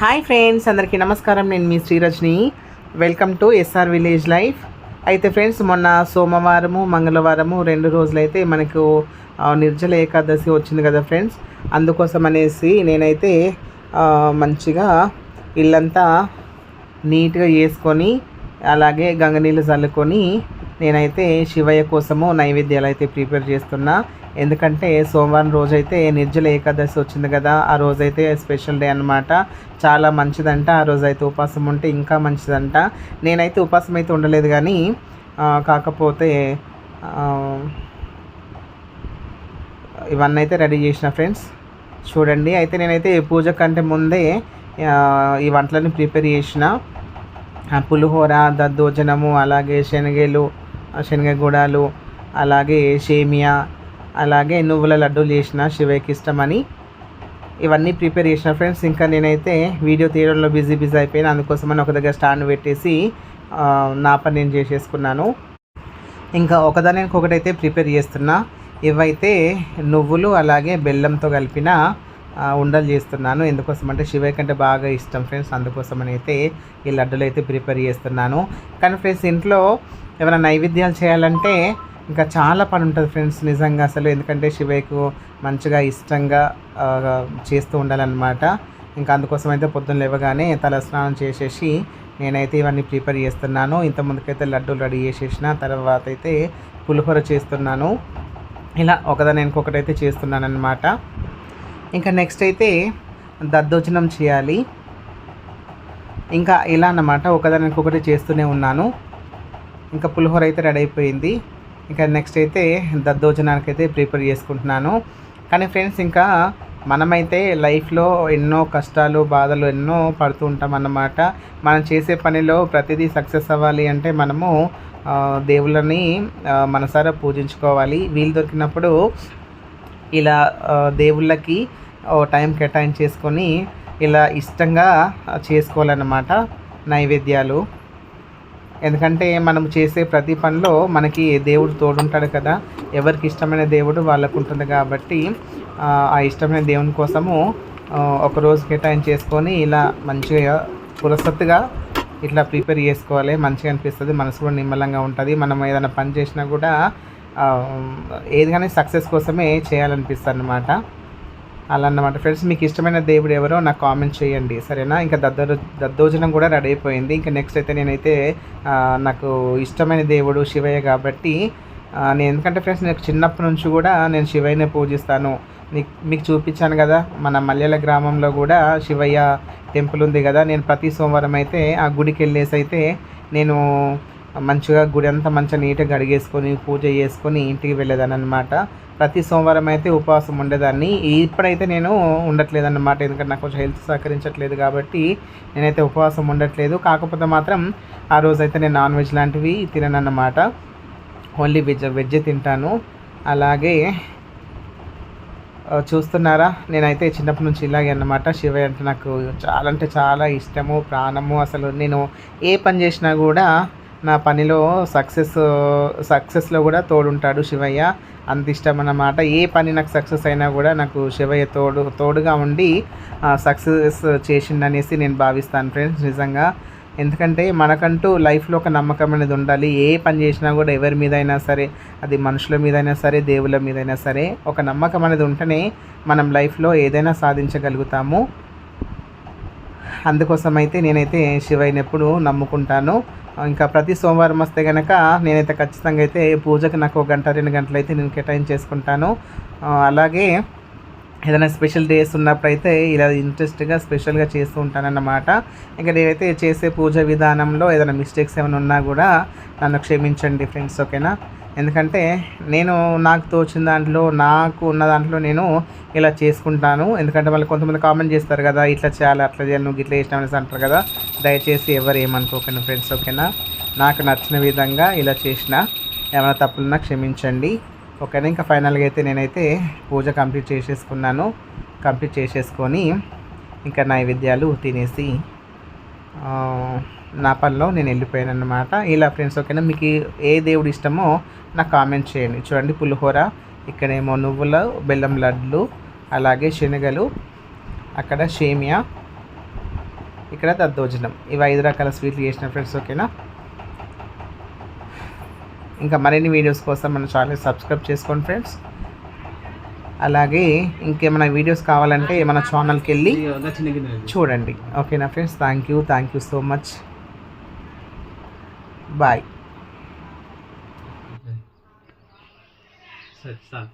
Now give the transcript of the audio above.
Hi friends అందరికీ నమస్కారం. నేను మీ Srirajani. Welcome to SR village life అయితే ఫ్రెండ్స్ మొన్న సోమవారము మంగళవారము రెండు రోజులైతే మనకు నిర్జల ఏకాదశి వచ్చింది కదా ఫ్రెండ్స్. అందుకోసం అనేసి నేనైతే మంచిగా ఇల్లంతా నీట్గా వేసుకొని అలాగే గంగ నీళ్ళు చల్లుకొని నేనైతే శివయ్య కోసము నైవేద్యాలు అయితే ప్రిపేర్ చేస్తున్నా. ఎందుకంటే సోమవారం రోజైతే నిర్జల ఏకాదశి వచ్చింది కదా ఆ రోజైతే స్పెషల్ డే అన్నమాట. చాలా మంచిదంట ఆ రోజైతే ఉపవాసం ఉంటే ఇంకా మంచిదంట. నేనైతే ఉపవాసం అయితే ఉండలేదు కానీ కాకపోతే ఇవన్నీ అయితే రెడీ చేసిన ఫ్రెండ్స్. చూడండి అయితే నేనైతే పూజ కంటే ముందే ఈ వంటలన్నీ ప్రిపేర్ చేసిన. పులిహోర దద్దోజనము అలాగే శనగలు శనగగూడాలు అలాగే సేమియా అలాగే నువ్వుల లడ్డూలు చేసిన శివయ్యకి ఇష్టమని ఇవన్నీ ప్రిపేర్ చేసిన ఫ్రెండ్స్. ఇంకా నేనైతే వీడియో తీయడంలో బిజీ బిజీ అయిపోయినా అందుకోసమని ఒక దగ్గర స్టాండ్ పెట్టేసి నా పని నేను చేసేసుకున్నాను. ఇంకా ఒకదాని ఒకటైతే ప్రిపేర్ చేస్తున్నా. ఇవైతే నువ్వులు అలాగే బెల్లంతో కలిపిన ఉండలు చేస్తున్నాను. ఎందుకోసం అంటే శివయ్య కంటే బాగా ఇష్టం ఫ్రెండ్స్. అందుకోసమని అయితే ఈ లడ్డూలు అయితే ప్రిపేర్ చేస్తున్నాను. కానీ ఫ్రెండ్స్ ఇంట్లో ఏమైనా నైవేద్యాలు చేయాలంటే ఇంకా చాలా పని ఉంటుంది ఫ్రెండ్స్ నిజంగా అసలు. ఎందుకంటే శివయ్యకు మంచిగా ఇష్టంగా చేస్తూ ఉండాలన్నమాట. ఇంకా అందుకోసం అయితే పొద్దున్న లేవగానే తల స్నానం చేసేసి నేనైతే ఇవన్నీ ప్రిపేర్ చేస్తున్నాను. ఇంత ముందుకైతే లడ్డూలు రెడీ చేసేసిన తర్వాత అయితే పులిహోర చేస్తున్నాను. ఇలా ఒకదాని ఇంకొకటైతే చేస్తున్నాను అనమాట ఇంకా నెక్స్ట్ అయితే దద్దోజనం చేయాలి. ఇంకా ఇలా అన్నమాట ఒకదాని ఇంకొకటి చేస్తూనే ఉన్నాను. ఇంకా పులిహోర అయితే రెడీ అయిపోయింది. ఇంకా నెక్స్ట్ అయితే దద్దోజనానికి అయితే ప్రిపేర్ చేసుకుంటున్నాను. కానీ ఫ్రెండ్స్ ఇంకా మనమైతే లైఫ్లో ఎన్నో కష్టాలు బాధలు ఎన్నో పడుతూ ఉంటాం అన్నమాట. మనం చేసే పనిలో ప్రతిదీ సక్సెస్ అవ్వాలి అంటే మనము దేవుళ్ళని మనసారా పూజించుకోవాలి. వీలు దొరికినప్పుడు ఇలా దేవుళ్ళకి టైం టైం కేటాయించేసుకొని ఇలా ఇష్టంగా చేసుకోవాలన్నమాట నైవేద్యాలు. ఎందుకంటే మనం చేసే ప్రతి పనిలో మనకి దేవుడు తోడుంటాడు కదా. ఎవరికి ఇష్టమైన దేవుడు వాళ్ళకు ఉంటుంది కాబట్టి ఆ, ఇష్టమైన దేవుని కోసము ఒకరోజు ఒక రోజు ఇలా మంచిగా పురసత్తుగా ఇట్లా ప్రిపేర్ చేసుకోవాలి. మంచిగా అనిపిస్తుంది మనసు కూడా నిమ్మలంగా ఉంటుంది. మనం ఏదైనా పని చేసినా కూడా ఏది కానీ సక్సెస్ కోసమే చేయాలనిపిస్తుంది అనమాట అలా అన్నమాట ఫ్రెండ్స్ మీకు ఇష్టమైన దేవుడు ఎవరో నాకు కామెంట్ చేయండి. సరేనా? ఇంకా దద్దో దద్దోజనం కూడా రెడీ అయిపోయింది. ఇంకా నెక్స్ట్ అయితే నేనైతే నాకు ఇష్టమైన దేవుడు శివయ్య కాబట్టి నేను ఎందుకంటే ఫ్రెండ్స్ నాకు చిన్నప్పటి నుంచి కూడా నేను శివయ్యనే పూజిస్తాను. మీకు మీకు చూపించాను కదా మన మల్లెల గ్రామంలో కూడా శివయ్య టెంపుల్ ఉంది కదా నేను ప్రతి సోమవారం అయితే ఆ గుడికి వెళ్ళేసి అయితే నేను మంచిగా గుడి అంతా మంచిగా నీట్గా గడిగేసుకొని పూజ చేసుకొని ఇంటికి వెళ్ళేదాన్ని అనమాట ప్రతి సోమవారం అయితే ఉపవాసం ఉండేదాన్ని. ఇప్పుడైతే నేను ఉండట్లేదు అనమాట ఎందుకంటే నాకు కొంచెం హెల్త్ సహకరించట్లేదు కాబట్టి నేనైతే ఉపవాసం ఉండట్లేదు. కాకపోతే మాత్రం ఆ రోజైతే నేను నాన్ వెజ్ లాంటివి తినను అన్నమాట ఓన్లీ వెజ్ వెజ్ తింటాను. అలాగే చూస్తున్నారా? నేనైతే చిన్నప్పటి నుంచి ఇలాగే అన్నమాట. శివయ్య అంటే నాకు చాలా అంటే చాలా ఇష్టము ప్రాణము. అసలు నేను ఏ పని చేసినా కూడా నా పనిలో సక్సెస్ సక్సెస్లో కూడా తోడుంటాడు శివయ్య. అంత ఇష్టం అన్నమాట. ఏ పని నాకు సక్సెస్ అయినా కూడా నాకు శివయ్య తోడు తోడుగా ఉండి సక్సెస్ చేసిండనేసి నేను భావిస్తాను ఫ్రెండ్స్ నిజంగా. ఎందుకంటే మనకంటూ లైఫ్లో ఒక నమ్మకం అనేది ఉండాలి. ఏ పని చేసినా కూడా ఎవరి మీద అయినా సరే అది మనుషుల మీద అయినా సరే దేవుళ్ళ మీదైనా సరే ఒక నమ్మకం అనేది ఉంటేనే మనం లైఫ్లో ఏదైనా సాధించగలుగుతాము. అందుకోసం అయితే నేనైతే శివయ్యని ఎప్పుడు నమ్ముకుంటాను. ఇంకా ప్రతి సోమవారం వస్తే కనుక నేనైతే ఖచ్చితంగా అయితే పూజకు నాకు ఒక గంట రెండు గంటలు అయితే నేను కేటాయించేసుకుంటాను చేసుకుంటాను. అలాగే ఏదైనా స్పెషల్ డేస్ ఉన్నప్పుడు అయితే ఇలా ఇంట్రెస్ట్గా స్పెషల్గా చేస్తూ ఉంటానన్నమాట. ఇంకా నేనైతే చేసే పూజ విధానంలో ఏదైనా మిస్టేక్స్ ఏమైనా ఉన్నా కూడా నన్ను క్షమించండి ఫ్రెండ్స్ ఓకేనా? ఎందుకంటే నేను నాకు తోచిన దాంట్లో నాకు ఉన్న దాంట్లో నేను ఇలా చేసుకుంటాను. ఎందుకంటే వాళ్ళు కొంతమంది కామెంట్ చేస్తారు కదా ఇట్లా చేయాలి అట్లా చేయాలి నువ్వు ఇట్లా చేసినామనేసి అంటారు కదా. దయచేసి ఎవరు ఏమనుకోకండి ఫ్రెండ్స్ ఓకేనా? నాకు నచ్చిన విధంగా ఇలా చేసిన ఏమైనా తప్పులున్నా క్షమించండి. ఓకేనా? ఇంకా ఫైనల్గా అయితే నేనైతే పూజ కంప్లీట్ చేసేసుకున్నాను. కంప్లీట్ చేసేసుకొని ఇంకా నైవేద్యాలు తినేసి నా పనిలో నేను వెళ్ళిపోయాను అనమాట ఇలా ఫ్రెండ్స్ ఓకేనా? మీకు ఏ దేవుడు ఇష్టమో నాకు కామెంట్ చేయండి. చూడండి పులిహోర ఇక్కడేమో నువ్వుల బెల్లం లడ్లు అలాగే శనగలు అక్కడ సేమియా ఇక్కడ దద్దోజనం. ఇవి ఐదు రకాల స్వీట్లు చేసిన ఫ్రెండ్స్ ఓకేనా? ఇంకా మరిన్ని వీడియోస్ కోసం మన ఛానల్ సబ్స్క్రైబ్ చేసుకోండి ఫ్రెండ్స్ అలాగే ఇంకేమైనా వీడియోస్ కావాలంటే మన ఛానల్కి వెళ్ళి చూడండి. ఓకేనా friends thank you thank you so much bye సరే సార్